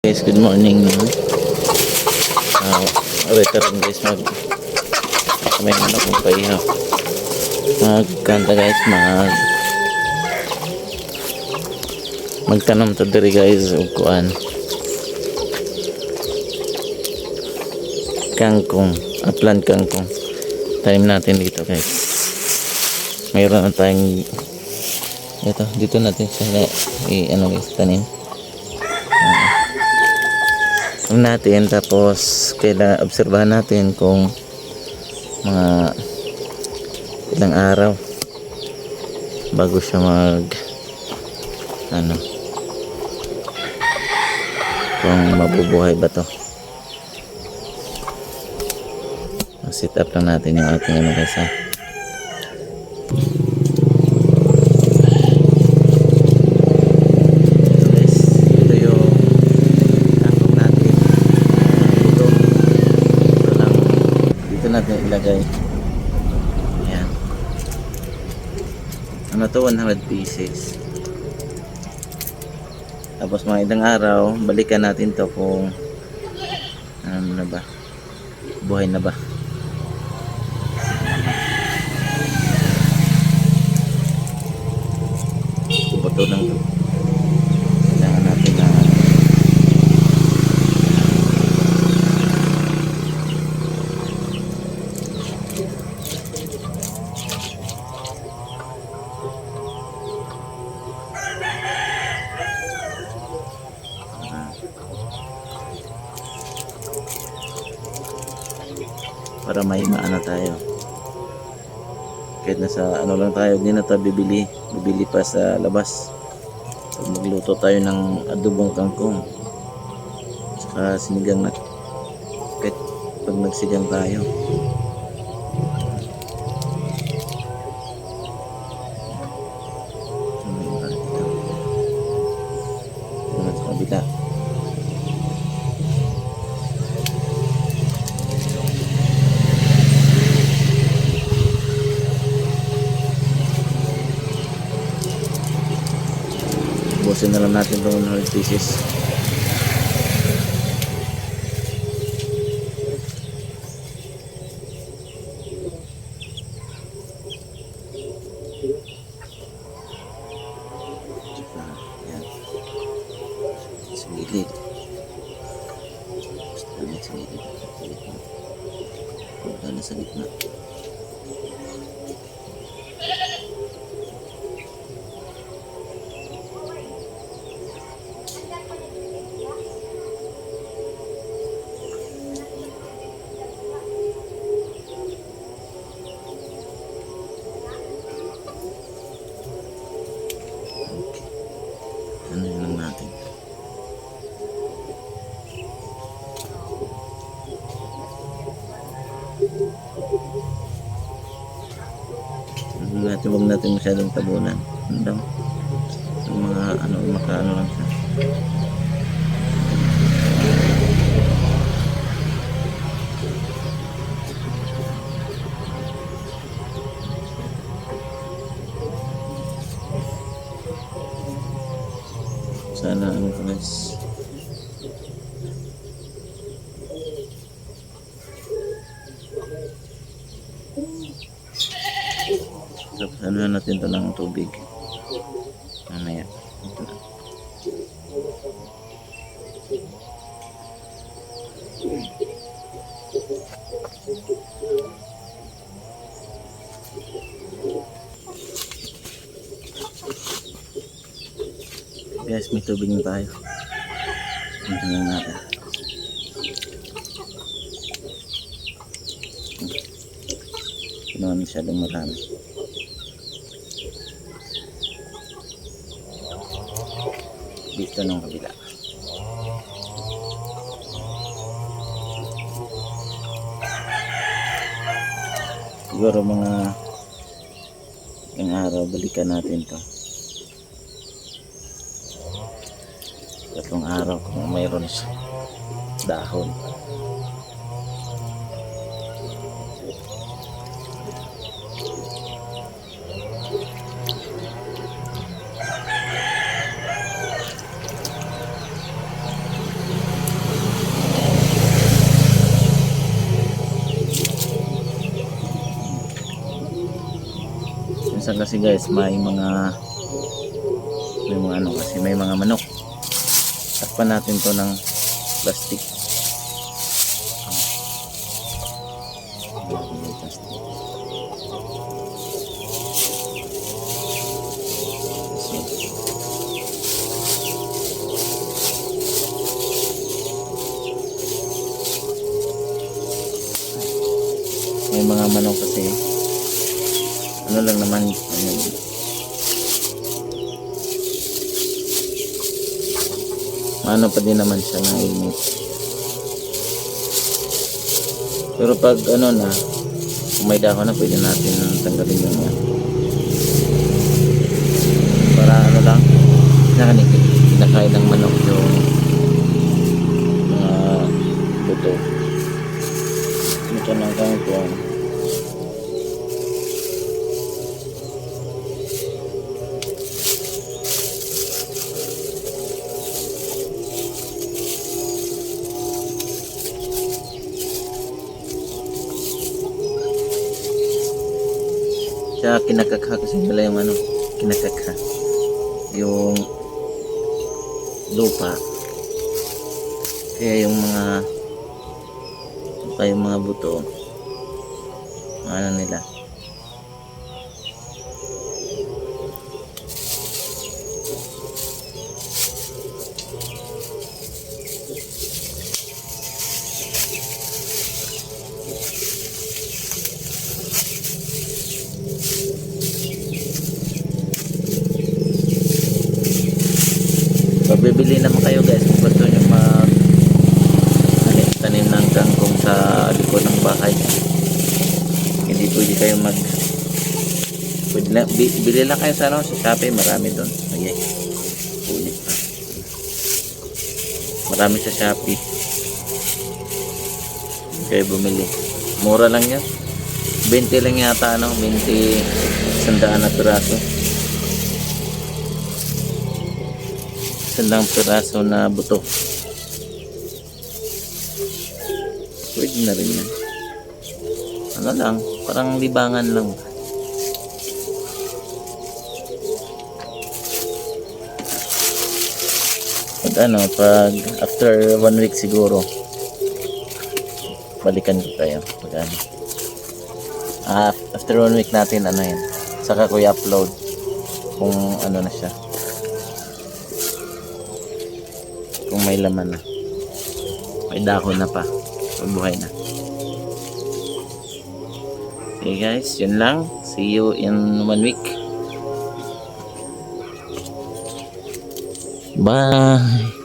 Guys, good morning. Uh, return guys mag may ano kung pahihaw. Magkanta guys mag magtanong to diri guys ug kuan kangkong upland kangkong time natin dito guys mayroon na tayong ito dito natin siya i ano guys tanim natin tapos kailangan obserbahan natin kung mga ilang araw bago siya mag ano kung mabubuhay ba to. Set up lang natin yung ating ano guys ha Ito guys, ito yung kangkong natin. Ito, ito lang. Dito natin ilagay. Ayan. Ano to? 100 pieces. Tapos mga ilang araw, balikan natin to kung ano na ba? Buhay na ba? Buto lang to. Kailangan natin na para may maano tayo. Kahit nasa ano lang tayo hindi na tayo bibili. Bibili pa sa labas. Pag magluto tayo ng adobong kangkong. Saka sinigang na kahit pag nagsigang tayo Ano yung iba dito? Ano sa kabila? Busin na natin itong 100 pieces. Ah, gilid. Sa gilid. Punta na sa gitna. Natin, huwag natin masyadong tabunan. Ano. Yung mga ano, makaano lang siya. Sana ano guys. Tapos ano na natin to ng tubig. Mamaya. Ito na. Guys, may tubig na tayo. Tingnan lang natin. Kinuha masyadong marami. Dito nung kabila. Siguro mga ilang araw balikan natin to. tatlong araw kung mayroon sa dahon kasi guys may mga may mga ano kasi may mga manok. Takpan natin to ng plastic. May mga manok kasi ano lang naman. Ano, ano pa din naman siya ng init. Pero pag ano na kung may dahon na pwede natin tanggalin yun yan. Para ano lang nakanik kinakain ng manok Siya kinakakha kasi nila yung ano, kinakakha. Yung lupa. Kaya yung mga pa yung mga buto ano nila Bibili naman kayo guys, kung gusto nyo mag tanim, tanim ng kangkong sa likod ng bahay, hindi pwede kayo mag pwede lang, bi- bili lang kayo sa ano, sa Shopee, marami doon. Okay. Ulit pa. Marami sa Shopee. Kayo bumili. Mura lang yan. 20 lang yata ano, 20 sandaan na piraso. Sandang piraso na buto. Pwede na rin yan. Ano lang, parang libangan lang. Pag ano, pag after one week siguro, balikan ko kayo. Pag ano. Ah, after one week natin, ano yan, saka ko i-upload kung ano na siya. Kung may laman na. May dahon na pa. Mabuhay na. Okay guys, yun lang. See you in one week. Bye!